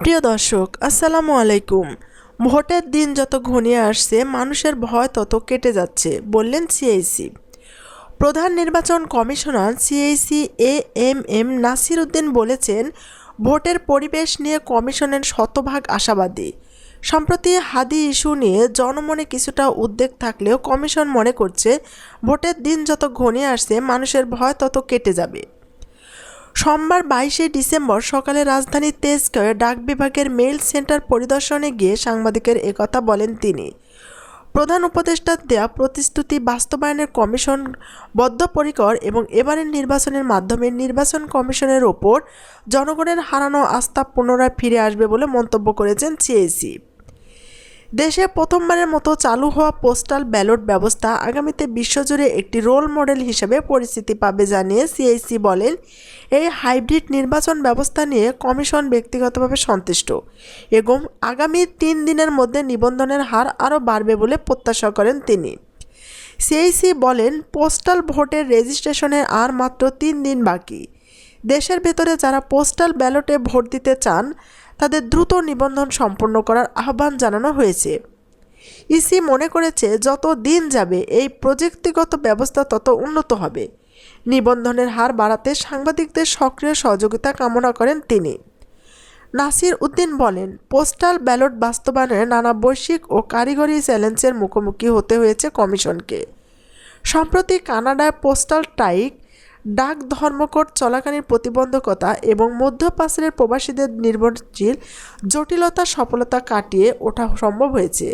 প্রিয় দর্শক, আসসালামু আলাইকুম। ভোটের দিন যত ঘনিয়ে আসছে, মানুষের ভয় তত কেটে যাচ্ছে, বললেন সিআইসি প্রধান নির্বাচন commissioner CIC A M M Nasir Uddin বলেছেন, ভোটের পরিবেশ নিয়ে কমিশনের শতভাগ আশাবাদী। সম্প্রতি হাদি ইস্যু নিয়ে জনমনে কিছুটা উদ্বেগ থাকলেও কমিশন মনে করছে, ভোটের দিন যত ঘনিয়ে আসছে, মানুষের ভয় তত কেটে যাবে। সোমবার বাইশে ডিসেম্বর সকালে রাজধানীর তেজগাঁওয়ে ডাক বিভাগের মেইল সেন্টার পরিদর্শনে গিয়ে সাংবাদিকের একথা বলেন তিনি। প্রধান উপদেষ্টার দেয়া প্রতিশ্রুতি বাস্তবায়নের কমিশন বদ্ধপরিকর এবং এবারের নির্বাচনের মাধ্যমে নির্বাচন কমিশনের ওপর জনগণের হারানো আস্থা পুনরায় ফিরে আসবে বলে মন্তব্য করেছেন সিএসি। দেশে প্রথমবারের মতো চালু হওয়া পোস্টাল ব্যালট ব্যবস্থা আগামীতে বিশ্বজুড়ে একটি রোল মডেল হিসেবে পরিচিতি পাবে জানিয়ে সিআইসি বলেন। এই হাইব্রিড নির্বাচন ব্যবস্থা নিয়ে কমিশন ব্যক্তিগতভাবে সন্তুষ্ট। এবং আগামী তিন দিনের মধ্যে নিবন্ধনের হার আরও বাড়বে বলে প্রত্যাশা করেন তিনি। সিআইসি বলেন, পোস্টাল ভোটের রেজিস্ট্রেশনের আর মাত্র তিন দিন বাকি। দেশের ভেতরে যারা পোস্টাল ব্যালটে ভোট দিতে চান তাদের দ্রুত নিবন্ধন সম্পন্ন করার আহ্বান জানানো হয়েছে। ইসি মনে করেছে, যত দিন যাবে, এই প্রযুক্তিগত ব্যবস্থা তত উন্নত হবে। নিবন্ধনের হার বাড়াতে সাংবাদিকদের সক্রিয় সহযোগিতা কামনা করেন তিনি। নাসির উদ্দিন বলেন, পোস্টাল ব্যালট বাস্তবায়নে নানা বৈশ্বিক ও কারিগরি চ্যালেঞ্জের মুখোমুখি হতে হয়েছে কমিশনকে। সম্প্রতি কানাডায় পোস্টাল টাইক ডাক ধর্মঘট চলাকালীন প্রতিবন্ধকতা এবং মধ্যপ্রাচ্যের প্রবাসীদের নির্ভরশীল জটিলতা সফলতা কাটিয়ে ওঠা সম্ভব হয়েছে।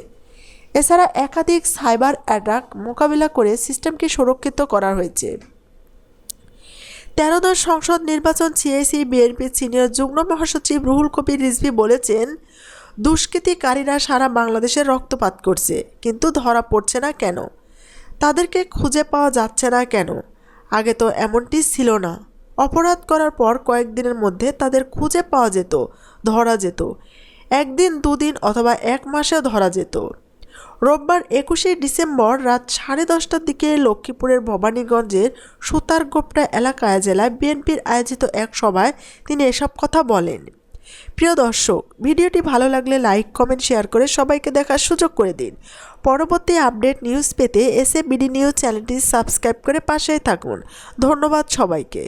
এছাড়া একাধিক সাইবার অ্যাটাক মোকাবিলা করে সিস্টেমকে সুরক্ষিত করা হয়েছে। তেরো দশ সংসদ নির্বাচন সিআইসি বিএনপির সিনিয়র যুগ্ম মহাসচিব রুহুল কবির রিজভি বলেছেন, দুষ্কৃতিকারীরা সারা বাংলাদেশে রক্তপাত করছে, কিন্তু ধরা পড়ছে না কেন? তাদেরকে খুঁজে পাওয়া যাচ্ছে না কেন? আগে তো এমনটি ছিল না। অপরাধ করার পর কয়েকদিনের মধ্যে তাদের খুঁজে পাওয়া যেত, ধরা যেত। একদিন, দুদিন অথবা এক মাসেও ধরা যেত। রোববার একুশে ডিসেম্বর রাত সাড়ে দশটার দিকে লক্ষ্মীপুরের ভবানীগঞ্জের সুতারগোপটা এলাকায় জেলায় বিএনপির আয়োজিত এক সভায় তিনি এসব কথা বলেন। প্রিয় দর্শক, ভিডিওটি ভালো লাগলে লাইক, কমেন্ট, শেয়ার করে সবাইকে দেখার সুযোগ করে দিন। পরবর্তী আপডেট নিউজ পেতে এসএ বিডি নিউজ চ্যানেলটি সাবস্ক্রাইব করে পাশেই থাকুন। ধন্যবাদ সবাইকে।